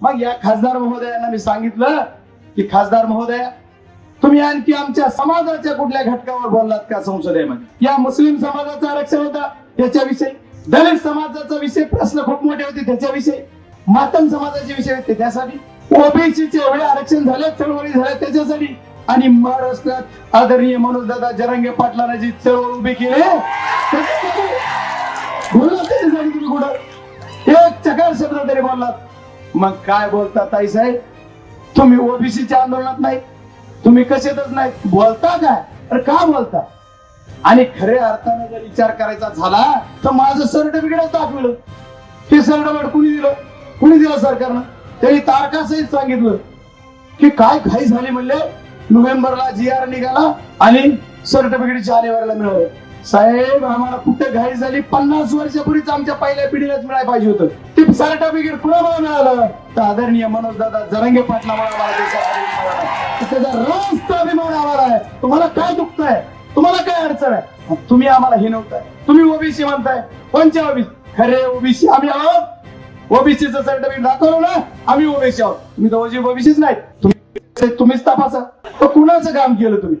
मग या खासदार महोदयांना मी सांगितलं की खासदार महोदय तुम्ही आणखी आमच्या समाजाच्या कुठल्या घटकावर बोललात का संसदेमध्ये? या मुस्लिम समाजाचं आरक्षण होता त्याच्याविषयी दलित समाजाचा विषय प्रश्न खूप मोठे होते त्याच्याविषयी मातम समाजाचे विषय होते त्यासाठी ओबीसीचे एवढे आरक्षण झाले चळवळी झाल्या त्याच्यासाठी आणि महाराष्ट्रात आदरणीय मनोज दादा जरांगे पाटलांना जी चळवळ उभी केली. त्याच्यासाठी तुम्ही कुठं? एक चकार शब्द तरी बोललात. मग काय बोलता ताई साहेब? तुम्ही ओबीसीच्या आंदोलनात नाही तुम्ही कशातच नाही. बोलता काय? तर का बोलता? आणि खऱ्या अर्थाने जर विचार करायचा झाला तर माझं सर्टिफिकेट दाखवलं. ते सर्टिफिकेट कुणी दिलं? कुणी दिलं सरकारनं? त्यांनी तारखासहित सांगितलं की काय घाई झाली म्हणले? नोव्हेंबरला जी आर निघाला आणि सर्टिफिकेट जानेवारीला मिळालं. साहेब आम्हाला कुठे घाई झाली? पन्नास वर्षापूर्वीच आमच्या पहिल्या पिढीलाच मिळायला पाहिजे होतं. ते सर्टिफिकेट कुणामुळे मिळालं? तर आदरणीय मनोज दादा जरंगे पाटलामुळे आम्हाला त्याचा रास्त अभिमान आम्हाला आहे. तुम्हाला काय दुखत आहे? तुम्हाला काय अडचण आहे? तुम्ही आम्हाला हे नव्हताय तुम्ही ओबीसी म्हणताय. कोणच्या ओबीसी? खरे ओबीसी. आम्ही आहोत. ओबीसीचं सर्टिफिकेट दाखवलं ना आम्ही ओबीसी आहोत. तुम्ही तर ओबीसीच नाही. तुम्ही तुम्हीच तपासा. तर कुणाचं काम केलं तुम्ही?